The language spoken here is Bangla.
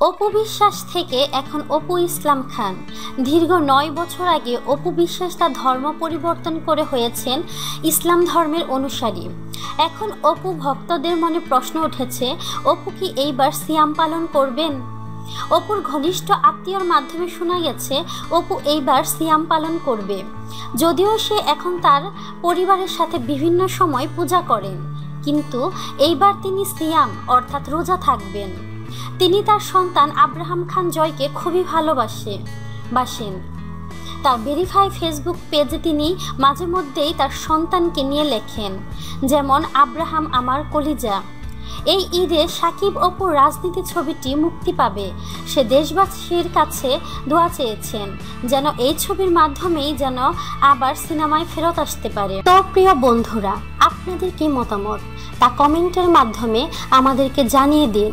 অপু বিশ্বাস থেকে এখন অপু ইসলাম খান। দীর্ঘ নয় বছর আগে অপু বিশ্বাস তার ধর্ম পরিবর্তন করে হয়েছেন ইসলাম ধর্মের অনুসারী। এখন অপু ভক্তদের মনে প্রশ্ন উঠেছে, অপু কি এইবার সিয়াম পালন করবেন? অপুর ঘনিষ্ঠ আত্মীয়র মাধ্যমে শোনা গেছে, অপু এইবার সিয়াম পালন করবে। যদিও সে এখন তার পরিবারের সাথে বিভিন্ন সময় পূজা করেন, কিন্তু এইবার তিনি সিয়াম, অর্থাৎ রোজা থাকবেন। তিনি তার সন্তান আব্রাহাম খান জয়কে খুবই ভালোবাসে, বাসেন। তার ভেরিফাই ফেসবুক পেজে তিনি মাঝে মধ্যেই তার সন্তানকে নিয়ে লেখেন, যেমন, আব্রাহাম আমার কলিজা। এই ঈদে সাকিব অপুর রাজনীতি ছবিটি মুক্তি পাবে। সে দেশবাসীর কাছে দোয়া চেয়েছেন, যেন এই ছবির মাধ্যমেই যেন আবার সিনেমায় ফেরত আসতে পারে। তো প্রিয় বন্ধুরা, আপনাদের কি মতামত? তা কমেন্টের মাধ্যমে আমাদেরকে জানিয়ে দিন।